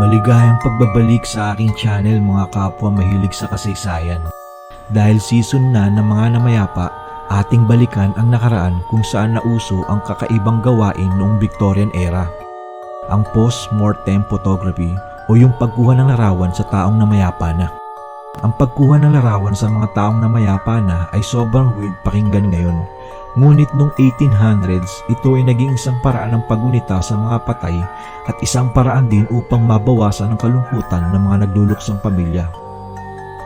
Maligayang pagbabalik sa aking channel mga kapwa mahilig sa kasaysayan. Dahil season na ng mga namayapa, ating balikan ang nakaraan kung saan nauso ang kakaibang gawain noong Victorian era. Ang post-mortem photography o yung pagkuha ng larawan sa taong namayapa na. Ang pagkuha ng larawan sa mga taong namayapa na ay sobrang weird pakinggan ngayon. Ngunit noong 1800s, ito ay naging isang paraan ng pagunita sa mga patay at isang paraan din upang mabawasan ang kalungkutan ng mga nagluluksang pamilya.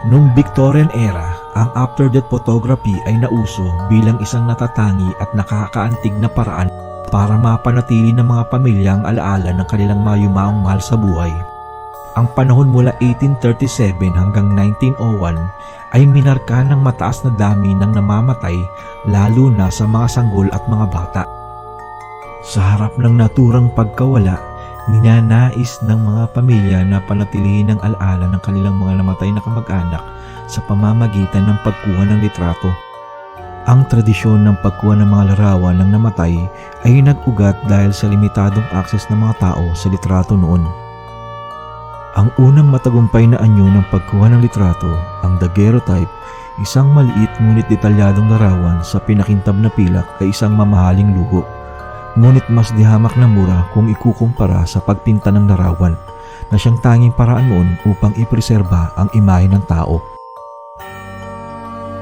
Noong Victorian era, ang after-death photography ay nauso bilang isang natatangi at nakakaantig na paraan para mapanatili ng mga pamilya ang alaala ng kanilang mga yumaong mahal sa buhay. Ang panahon mula 1837 hanggang 1901 ay minarka ng mataas na dami ng namamatay lalo na sa mga sanggol at mga bata. Sa harap ng naturang pagkawala, ninanais ng mga pamilya na panatilihin ang alaala ng kanilang mga namatay na kamag-anak sa pamamagitan ng pagkuha ng litrato. Ang tradisyon ng pagkuha ng mga larawan ng namatay ay nag-ugat dahil sa limitadong akses ng mga tao sa litrato noon. Ang unang matagumpay na anyo ng pagkuha ng litrato, ang daguerreotype, isang maliit ngunit detalyadong larawan sa pinakintab na pilak ay isang mamahaling luho. Ngunit mas dihamak na mura kung ikukumpara sa pagpinta ng larawan na siyang tanging paraan noon upang ipreserba ang imahe ng tao.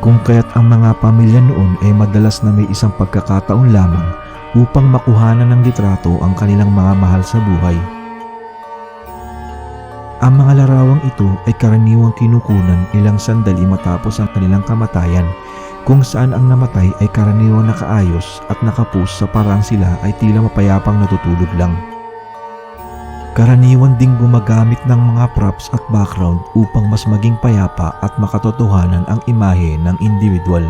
Kung kaya't ang mga pamilya noon ay madalas na may isang pagkakataon lamang upang makuhanan ng litrato ang kanilang mga mahal sa buhay. Ang mga larawang ito ay karaniwang kinukunan ilang sandali matapos ang kanilang kamatayan kung saan ang namatay ay karaniwang nakaayos at nakapus sa parang sila ay tila mapayapang natutulog lang. Karaniwan ding gumagamit ng mga props at background upang mas maging payapa at makatotohanan ang imahe ng individual.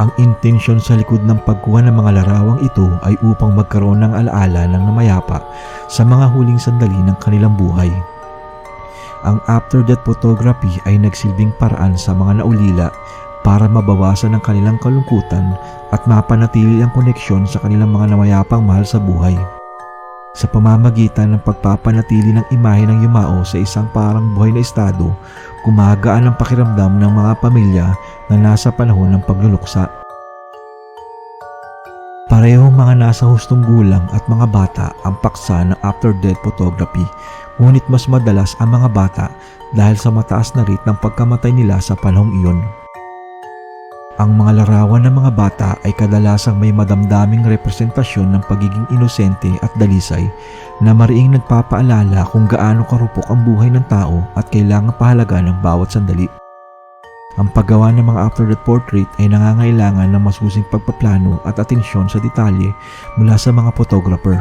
Ang intensyon sa likod ng pagkuha ng mga larawang ito ay upang magkaroon ng alaala ng namayapa sa mga huling sandali ng kanilang buhay. Ang after-death photography ay nagsilbing paraan sa mga naulila para mabawasan ang kanilang kalungkutan at mapanatili ang koneksyon sa kanilang mga namayapang mahal sa buhay. Sa pamamagitan ng pagpapanatili ng imahe ng yumao sa isang parang buhay na estado, gumagaan ang pakiramdam ng mga pamilya na nasa panahon ng pagluluksa. Parehong mga nasa hustong gulang at mga bata ang paksa ng after-death photography, ngunit mas madalas ang mga bata dahil sa mataas na rate ng pagkamatay nila sa panahong iyon. Ang mga larawan ng mga bata ay kadalasang may madamdaming representasyon ng pagiging inosente at dalisay na mariing nagpapaalala kung gaano karupok ang buhay ng tao at kailangang pahalaga ng bawat sandali. Ang paggawa ng mga after-death portrait ay nangangailangan ng masusing pagpaplano at atensyon sa detalye mula sa mga photographer.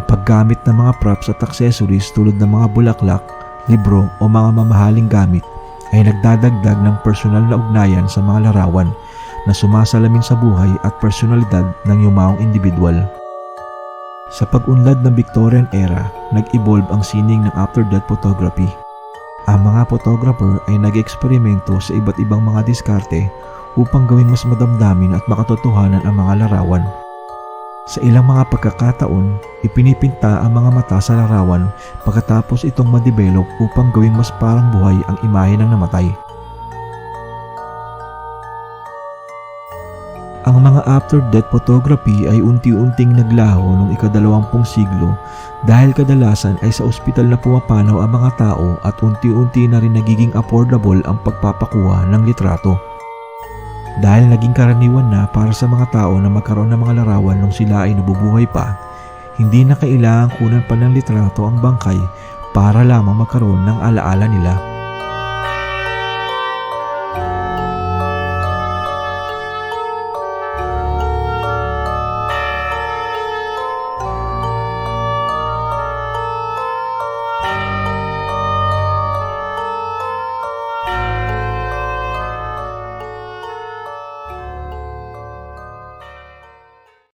Ang paggamit ng mga props at accessories tulad ng mga bulaklak, libro o mga mamahaling gamit ay nagdadagdag ng personal na ugnayan sa mga larawan na sumasalamin sa buhay at personalidad ng yumaong individual. Sa pag-unlad ng Victorian era, nag-evolve ang sining ng after-death photography. Ang mga photographer ay nag-eksperimento sa iba't ibang mga diskarte upang gawing mas madamdamin at makatotohanan ang mga larawan. Sa ilang mga pagkakataon, ipinipinta ang mga mata sa larawan pagkatapos itong madevelop upang gawing mas parang buhay ang imahe ng namatay. Ang mga after-death photography ay unti-unting naglaho noong ikadalawampung siglo dahil kadalasan ay sa ospital na pumapanaw ang mga tao at unti-unti na rin nagiging affordable ang pagpapakuha ng litrato. Dahil naging karaniwan na para sa mga tao na magkaroon ng mga larawan nung sila ay nabubuhay pa, hindi na kailangang kunan pa ng litrato ang bangkay para lamang magkaroon ng alaala nila.